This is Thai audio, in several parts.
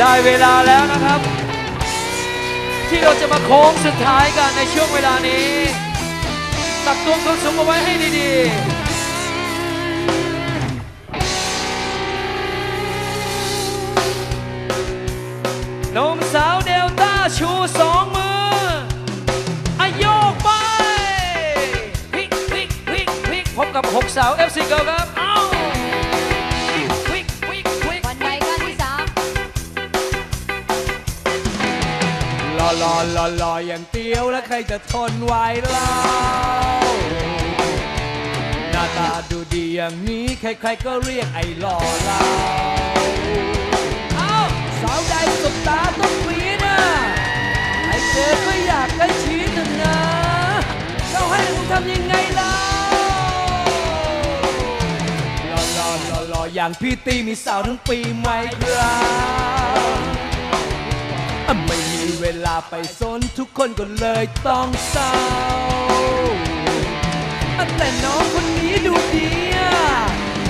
ได้เวลาแล้วนะครับ ที่เราจะมาโค้งสุดท้ายกันในช่วงเวลานี้ ตักตวงตัวสูงเอาไว้ให้ดีๆนมสาวเดลต้าชูสองมืออาโยกไปพลิกพลิกพลิกพลิกพบกับหกสาว FC Girl ครับ หล่อหล่อหล่ออย่างเตี้ยวแล้วใครจะทนไหวเล่าหน้าตาดูดีอย่างนี้ใครๆก็เรียกไอ้หล่อเราเอาสาวใดสบตาต้องหวีนะไอ้เจอก็อยากได้ชี้นะนะเราให้มึงทำยังไงเล่าหล่อหล่อหล่อหล่ออย่างพี่ตีมีสาวทั้งปีไหมครับไม่ ลาไปสนทุกคนก็เลยต้องเศร้าอะแต่น้องคนนี้ดูดีอะ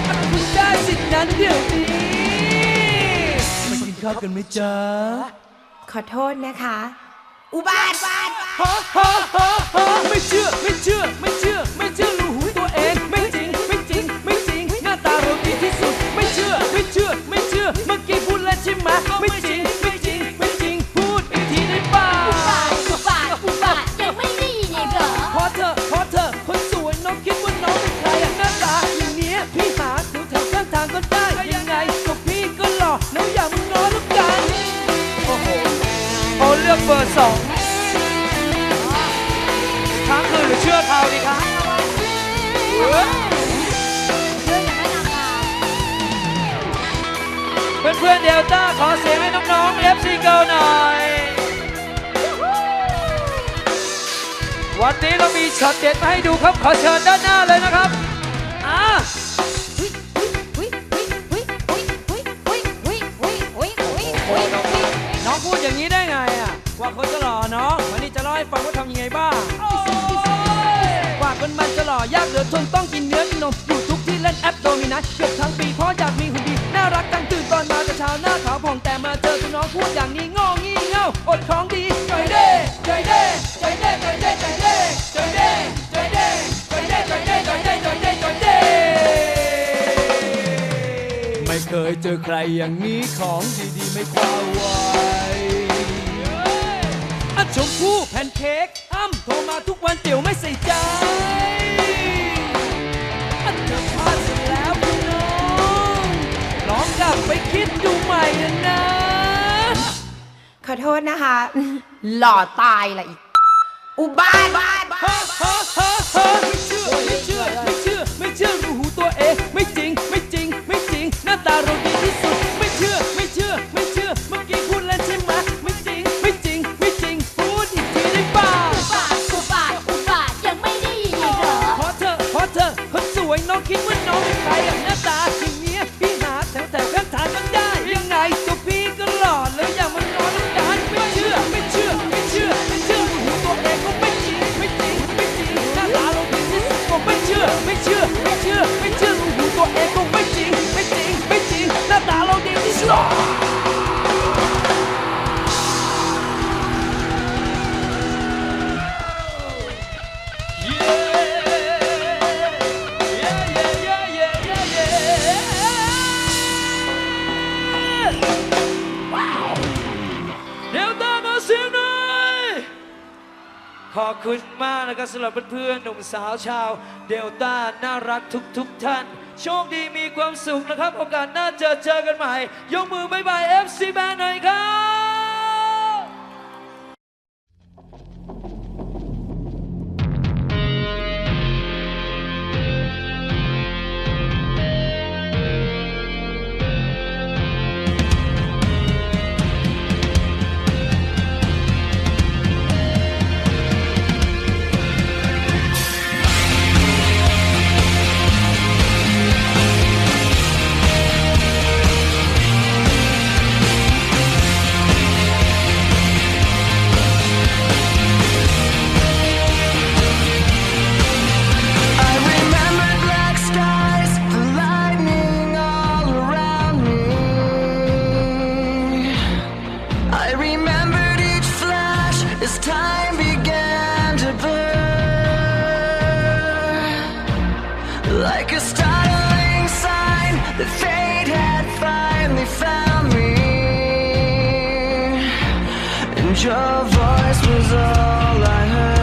อะคุณได้สิทธินั้นเดี๋ยวนี้มากินข้าวกันไหมจ๊ะ ขอโทษนะคะ อุบาทฮะฮะฮะ เชื่อเขาดีครับเพื่อนเพื่อนเดลต้าขอเสียงให้น้องๆ FC ฟซีเกิหน่อย วันนี้เรามีช็อตเด็ดมาให้ดูครับ ขอเชิญด้านหน้าเลยนะครับอ่าน้องพูดอย่างนี้ได้ไงอะว่าคนจะหล่อเนาะวันนี้จะเล่าให้ฟังว่าทำยังไงบ้าง นมันจะหล่อยากเหลือทนต้องกินเนื้อกินนมอยู่ทุกที่เล่นแอปโดมินัสเกือบทั้งปีเพราะอยากมีหุ่นดี น่ารักตั้งตื่นตอนมาแต่เช้าหน้าขาวผ่องแต่มาเจอคุณน้องพูดอย่างนี้งองี่เง่าอดของดีใจเด้ใจเด้ใจเด้ใจเด้ใจเด้ใจเด้ใจเด้ใจเด้ใจเด้ใจเด้ใจเด้ใจเด้ไม่เคยเจอใครอย่างนี้ของดีๆไม่คว้าไว้อะชมพู่แพนเค้ก อ้ำโทรมาทุกวันเตี๋ยวไม่ใส่ใจอันเธอพลาดเสร็จแล้วคุณน้องลองกลับไปคิดดูใหม่นะนะขอโทษนะคะ หล่อตายละอีก อุบาทฮะฮะฮะฮะไม่เชื่อไม่เชื่อไม่เชื่ คุณมากนะครับสำหรับเพื่อนๆหนุ่มสาวชาว เดลต้าน่ารักทุกๆท่าน โชคดีมีความสุขนะครับ โอกาสหน้าเจอเจอกันใหม่ ยกมือบายบาย FC Band หน่อยครับ your voice was all I heard.